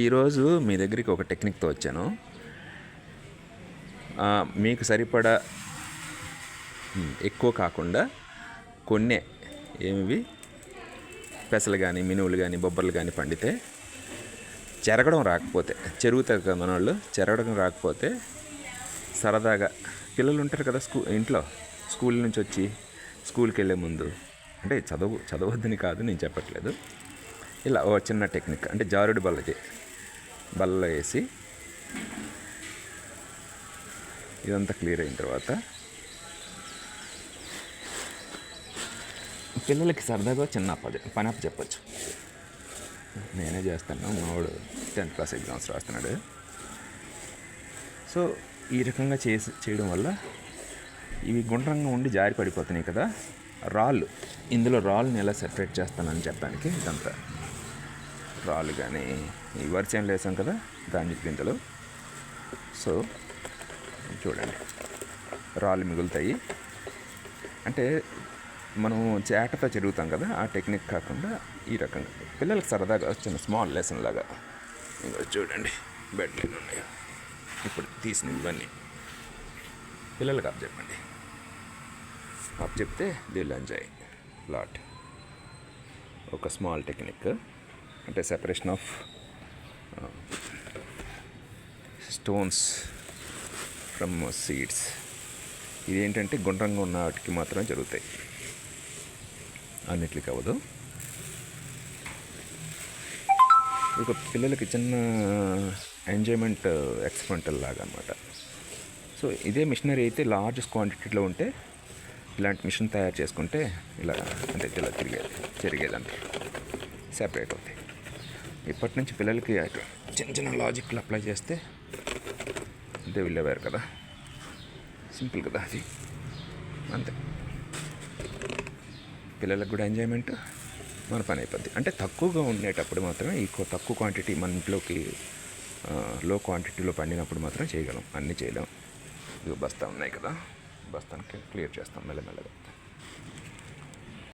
ఈరోజు మీ దగ్గరికి ఒక టెక్నిక్తో వచ్చాను. మీకు సరిపడా ఎక్కువ కాకుండా కొన్నే ఏమివి? పెసలు కానీ మినువులు కానీ బొబ్బర్లు కానీ పండితే చెరగడం రాకపోతే చెరుగుతారు కదా మనోళ్ళు చెరగడం రాకపోతే సరదాగా పిల్లలు ఉంటారు కదా స్కూ ఇంట్లో స్కూల్ నుంచి వచ్చి స్కూల్కి వెళ్ళే ముందు. అంటే చదువు చదవద్దని కాదు నేను చెప్పట్లేదు. ఇలా ఓ చిన్న టెక్నిక్ అంటే జారుడు బల్లది. బల్ల వేసి ఇదంతా క్లియర్ అయిన తర్వాత పిల్లలకి సరదాగా చిన్న అప్పది పని అప్ప చెప్పచ్చు. నేనే చేస్తాను మావాడు టెన్త్ క్లాస్ ఎగ్జామ్స్ రాస్తున్నాడు. సో ఈ రకంగా చేసి చేయడం వల్ల ఇవి గుండ్రంగా ఉండి జారి పడిపోతున్నాయి కదా రాళ్ళు. ఇందులో రాళ్ళని ఎలా సెపరేట్ చేస్తానని చెప్పడానికి ఇదంతా రాళ్ళు కానీ ఈ వరిసేం వేసాం కదా ధాన్య గింజలు సో చూడండి. రాళ్ళు మిగులుతాయి. అంటే మనం చేటతో చెరుగుతాం కదా ఆ టెక్నిక్ కాకుండా ఈ రకంగా. పిల్లలకు సరదాగా చిన్న స్మాల్ లెసన్ లాగా. ఇంకా చూడండి బెడ్లు ఉన్నాయి. ఇప్పుడు తీసిన ఇవన్నీ. పిల్లలకు అప్ చెప్పండి. అప్ చెప్తే దిల్ ఎంజాయ్ లాట్ ఒక స్మాల్ టెక్నిక్. అంటే separation of stones from seeds ఇదేంటంటే గుండ్రంగా ఉన్న వాటికి మాత్రమే జరుగుతాయి. అన్నిటికి అవ్వదు. ఇక పిల్లలకి చిన్న ఎంజాయ్మెంట్ ఎక్స్పెరిమెంటల్ లాగా అనమాట సో ఇదే మిషనరీ అయితే లార్జ్ క్వాంటిటీలో ఉంటే ఇలాంటి మిషన్ తయారు చేసుకుంటే ఇలా అంటే ఇలా తిరిగేది జరిగేదంటే సెపరేట్ అవుతాయి. ఇప్పటి నుంచి పిల్లలకి చిన్న చిన్న లాజిక్లు అప్లై చేస్తే అంతే వెళ్ళేవారు కదా. సింపుల్ కదా అది. అంతే. పిల్లలకు కూడా ఎంజాయ్మెంట్ మన పని అయిపోద్ది. అంటే తక్కువగా ఉండేటప్పుడు మాత్రమే ఈ తక్కువ క్వాంటిటీ మన ఇంట్లోకి లో క్వాంటిటీలో పండినప్పుడు మాత్రం చేయగలం. అన్నీ చేయలేం. ఇవి బస్తా ఉన్నాయి కదా. బస్తానికి క్లియర్ చేస్తాం మెల్లమెల్లగా.